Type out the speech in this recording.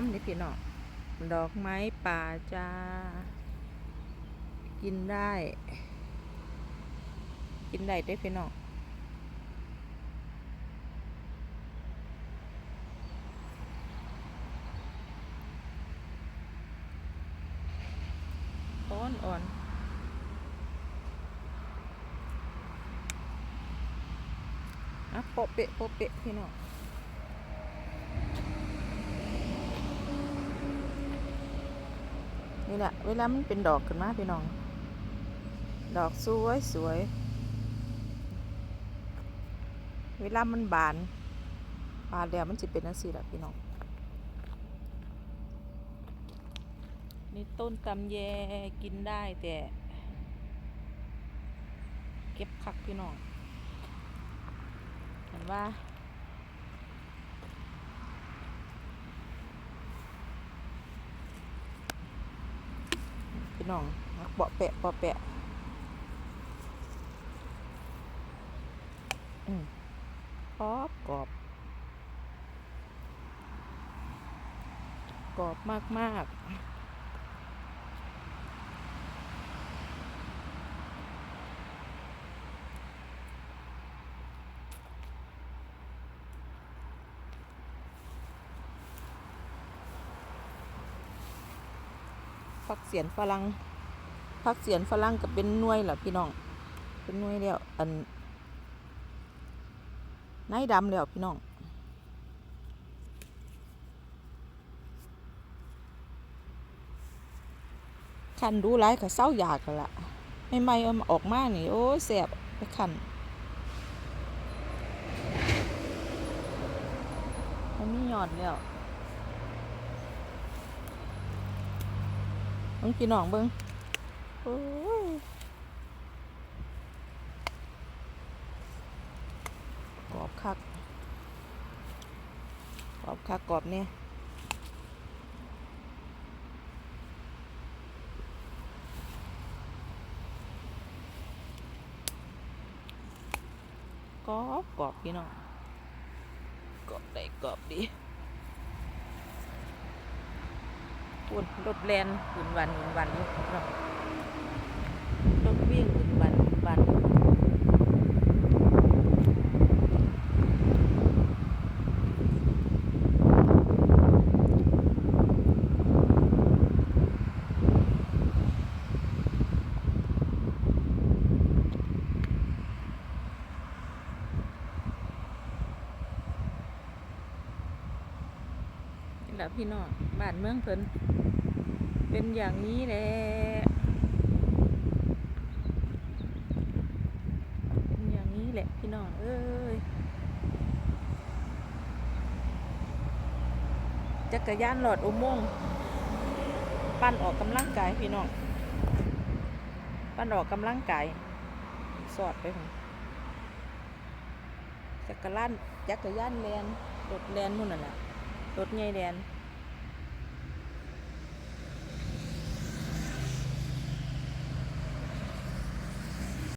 น้ำนี่พี่น้องดอกไม้ป่าจ้า กินได้ กินได้ได้พี่น้องอ่อนอ่อนอะโปะเปะโปะเปะพี่น้อง นี่แหละเวลามันเป็นดอกขึ้นมาพี่น้อง ดอกสวยสวย เวลามันบานบานแล้วมันจะเป็นนังสีแหละพี่น้อง นี่ต้นตำแยกินได้แต่เก็บคักพี่น้องเห็นว่า พี่ น้องเปาะแปะเปาะแปะอืมกรอบกรอบกรอบมากๆากฟักเสียนฝรั่งฟักเสียนฝรั่งก็เป็นหน่วยแหละพี่น้อง เป็นหน่วยแล้วอันนายดำแล้วพี่น้องขันดูไรก็เศร้าอยากกันละไม่ไม่เอามาออกมานี่ โอ้ยแสบไปขันมันมีหยอดแล้ว เบิ้งพี่น้องเบิ้งโอ้ยกรอบคักกรอบคักกรอบเนี่ยกรอบกรอบพี่น้องกรอบได้กรอบดี ปุ่นรถแลนปุ่นวันปุ่นวันอยู่พี่น้องรถวิ่งหมุนวันหมุนวันนี่แห ละพี่น้องบ้านเมืองเพิ่นเป็นอย่างนี้แหละเป็นอย่างนี้แหละพี่น้องเอ้ยจักรยานหลอดอุโมงค์ปั้นออกกำลังกายพี่น้องปั้นออกกำลังกายสอดไปผมจักรยานจักรยานแลนรถแลนมุ่นนั่นแหละ รถใหญ่แลน